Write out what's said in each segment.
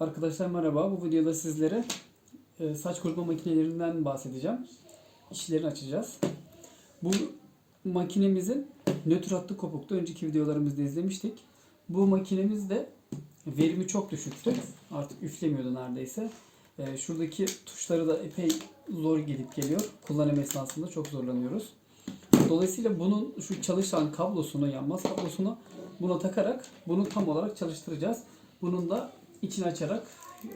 Arkadaşlar merhaba. Bu videoda sizlere e, saç kurutma makinelerinden bahsedeceğim. İşlerini açacağız. Bu makinemizin nötr hattı kopuktu. Önceki videolarımızda izlemiştik. Bu makinemiz de verimi çok düşüktü. Artık üflemiyordu neredeyse. E, Şuradaki tuşları da epey zor gelip geliyor. Kullanım esnasında çok zorlanıyoruz. Dolayısıyla bunun şu çalışan kablosunu, yanmaz kablosunu buna takarak bunu tam olarak çalıştıracağız. Bunun da içini açarak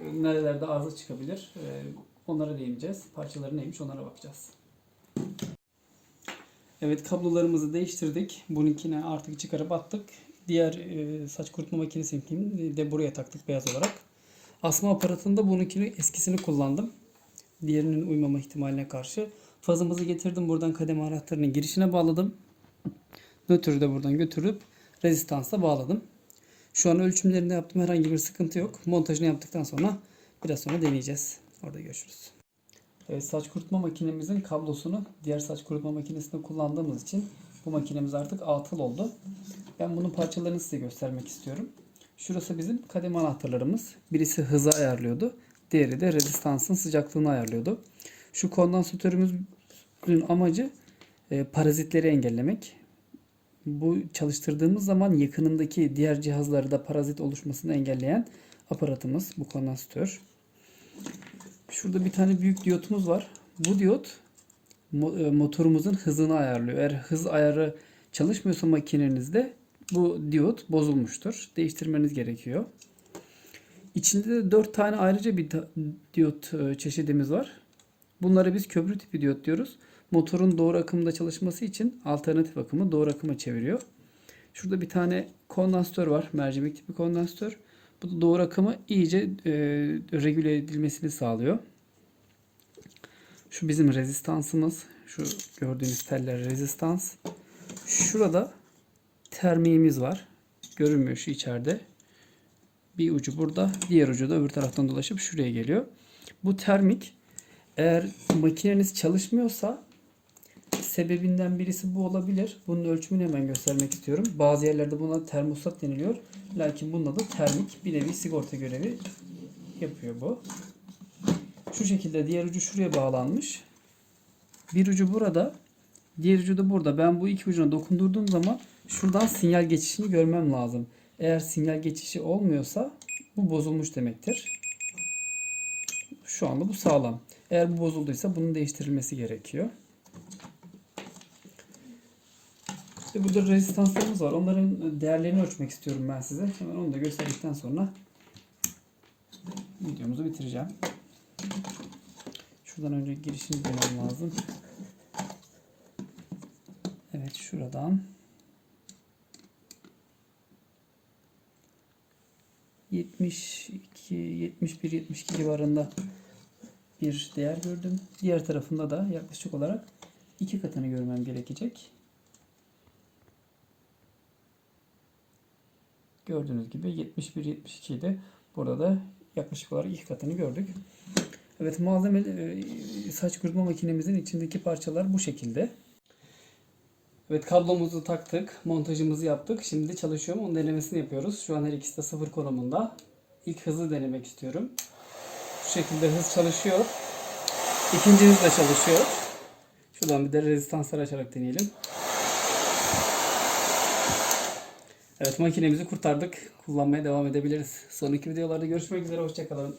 e, nerelerde arıza çıkabilir e, onlara değineceğiz. Parçaları neymiş onlara bakacağız. Evet kablolarımızı değiştirdik. Bununkine artık çıkarıp attık. Diğer e, saç kurutma makinesini de buraya taktık beyaz olarak. Asma aparatında bununkini eskisini kullandım. Diğerinin uymama ihtimaline karşı. Fazımızı getirdim buradan kademe anahtarının girişine bağladım. Nötrü de buradan götürüp rezistansa bağladım. Şu an ölçümlerinde yaptım herhangi bir sıkıntı yok. Montajını yaptıktan sonra biraz sonra deneyeceğiz. Orada görüşürüz. Evet, saç kurutma makinemizin kablosunu diğer saç kurutma makinesinde kullandığımız için bu makinemiz artık atıl oldu. Ben bunun parçalarını size göstermek istiyorum. Şurası bizim kademe anahtarlarımız. Birisi hızı ayarlıyordu. Diğeri de rezistansın sıcaklığını ayarlıyordu. Şu kondansatörümüzün amacı e, parazitleri engellemek. Bu çalıştırdığımız zaman yakınındaki diğer cihazlarda parazit oluşmasını engelleyen aparatımız bu kondansatör. Şurada bir tane büyük diyotumuz var. Bu diyot e, motorumuzun hızını ayarlıyor. Eğer hız ayarı çalışmıyorsa makinenizde bu diyot bozulmuştur. Değiştirmeniz gerekiyor. İçinde de 4 tane ayrıca bir diyot e, çeşidimiz var. Bunlara biz köprü tipi diyot diyoruz. Motorun doğru akımda çalışması için alternatif akımı doğru akıma çeviriyor. Şurada bir tane kondansatör var. Mercimek tipi kondansatör. Bu da doğru akımı iyice e, regüle edilmesini sağlıyor. Şu bizim rezistansımız. Şu gördüğünüz teller rezistans. Şurada termiğimiz var. Görünmüyor şu içeride. Bir ucu burada, diğer ucu da öbür taraftan dolaşıp şuraya geliyor. Bu termik eğer makineniz çalışmıyorsa sebebinden birisi bu olabilir. Bunun ölçümünü hemen göstermek istiyorum. Bazı yerlerde buna termostat deniliyor. Lakin bunun adı termik. Bir nevi sigorta görevi yapıyor bu. Şu şekilde diğer ucu şuraya bağlanmış. Bir ucu burada. Diğer ucu da burada. Ben bu iki ucuna dokundurduğum zaman şuradan sinyal geçişini görmem lazım. Eğer sinyal geçişi olmuyorsa bu bozulmuş demektir. Şu anda bu sağlam. Eğer bu bozulduysa bunun değiştirilmesi gerekiyor. İşte burada rezistanslarımız var. Onların değerlerini ölçmek istiyorum ben size. Hemen onu da gösterdikten sonra videomuzu bitireceğim. Şuradan önce girişini bulmam lazım. Evet şuradan 72, 71, 72 civarında bir değer gördüm. Diğer tarafında da yaklaşık olarak iki katını görmem gerekecek. Gördüğünüz gibi 71 72 idi. Burada da yaklaşık olarak iki katını gördük. Evet malzeme e, saç kurutma makinemizin içindeki parçalar bu şekilde. Evet kablomuzu taktık, montajımızı yaptık. Şimdi de çalışıyor mu onun denemesini yapıyoruz. Şu an her ikisi de sıfır konumunda. İlk hızı denemek istiyorum. Şu şekilde hız çalışıyor. İkinci hız da çalışıyor. Şuradan bir de rezistansları açarak deneyelim. Evet makinemizi kurtardık. Kullanmaya devam edebiliriz. Sonraki videolarda görüşmek üzere. Hoşçakalın.